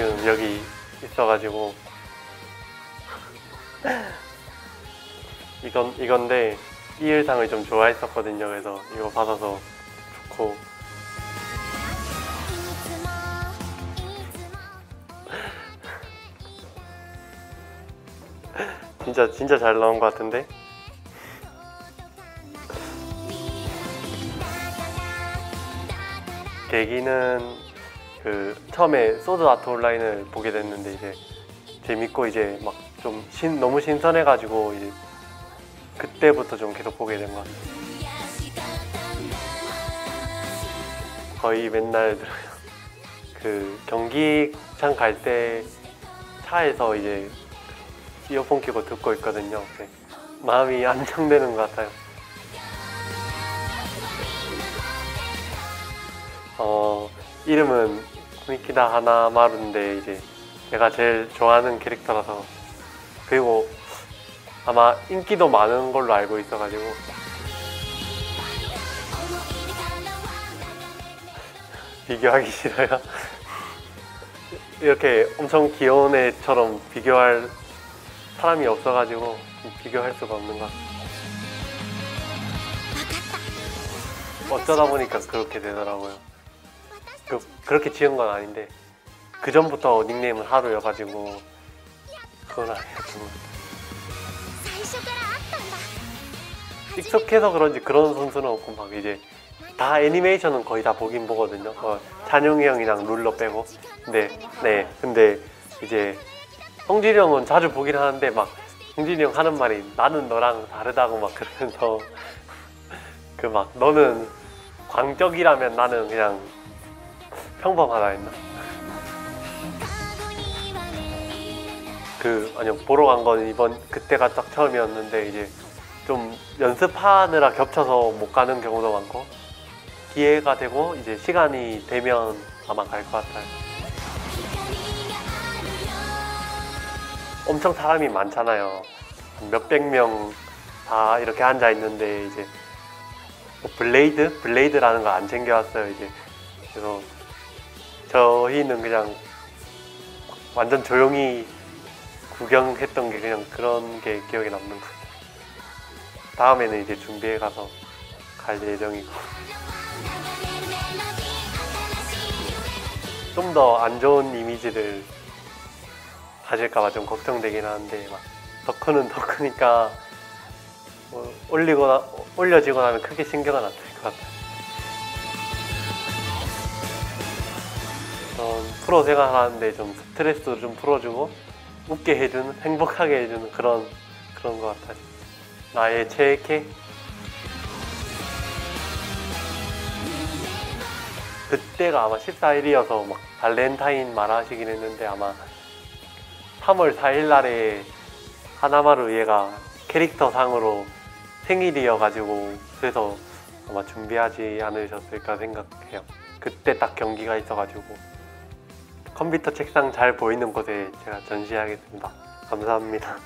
여기 있어가지고. 이건 이건데 이 의상을 좀 좋아했었거든요. 그래서 이거 받아서 좋고. 진짜 진짜 잘 나온 것 같은데? 계기는 그 처음에 소드 아트 온라인을 보게 됐는데 이제 재밌고 이제 막 좀 신, 너무 신선해가지고 이제 그때부터 좀 계속 보게 된 것 같아요. 거의 맨날 들어요. 그 경기장 갈 때 차에서 이제 이어폰 끼고 듣고 있거든요. 네. 마음이 안정되는 것 같아요. 어, 이름은 쿠니키다 하나마루인데 이제 제가 제일 좋아하는 캐릭터라서 그리고 아마 인기도 많은 걸로 알고 있어가지고 비교하기 싫어요. 이렇게 엄청 귀여운 애처럼 비교할 사람이 없어가지고 비교할 수가 없는 것 같아요. 어쩌다 보니까 그렇게 되더라고요. 그, 그렇게 지은 건 아닌데 그 전부터 닉네임을 하루여가지고 그건 아니었던 것 익숙해서 그런지 그런 선수는 없고 막 이제 다 애니메이션은 거의 다 보긴 보거든요. 어, 찬용이 형이랑 룰러 빼고. 근데 네, 근데 이제 성진이 형은 자주 보긴 하는데 막 성진이 형 하는 말이 나는 너랑 다르다고 막 그러면서 그 막 너는 광적이라면 나는 그냥 평범하다 했나? 그 아니요 보러 간 건 이번 그때가 딱 처음이었는데 이제 좀 연습하느라 겹쳐서 못 가는 경우도 많고 기회가 되고 이제 시간이 되면 아마 갈 것 같아요. 엄청 사람이 많잖아요. 몇백 명 다 이렇게 앉아 있는데 이제 뭐 블레이드 블레이드라는 거 안 챙겨왔어요 이제 그래서 저희는 그냥 완전 조용히 구경했던 게 그냥 그런 게 기억에 남는 것 같아요. 다음에는 이제 준비해 가서 갈 예정이고 좀 더 안 좋은 이미지를 가질까봐 좀 걱정되긴 하는데 막 덕후는 덕후니까 뭐 올리거나 올려지고 나면 크게 신경은 안 쓸 것 같아요. 전 프로 생활하는데 좀 스트레스도 좀 풀어주고 웃게 해주는 행복하게 해주는 그런 그런 것 같아요. 나의 최애캐 그때가 아마 14일이어서 막 발렌타인 말하시긴 했는데 아마 3월 4일 날에 하나마루 얘가 캐릭터 상으로 생일이어가지고 그래서 아마 준비하지 않으셨을까 생각해요. 그때 딱 경기가 있어가지고 컴퓨터 책상 잘 보이는 곳에 제가 전시하겠습니다. 감사합니다.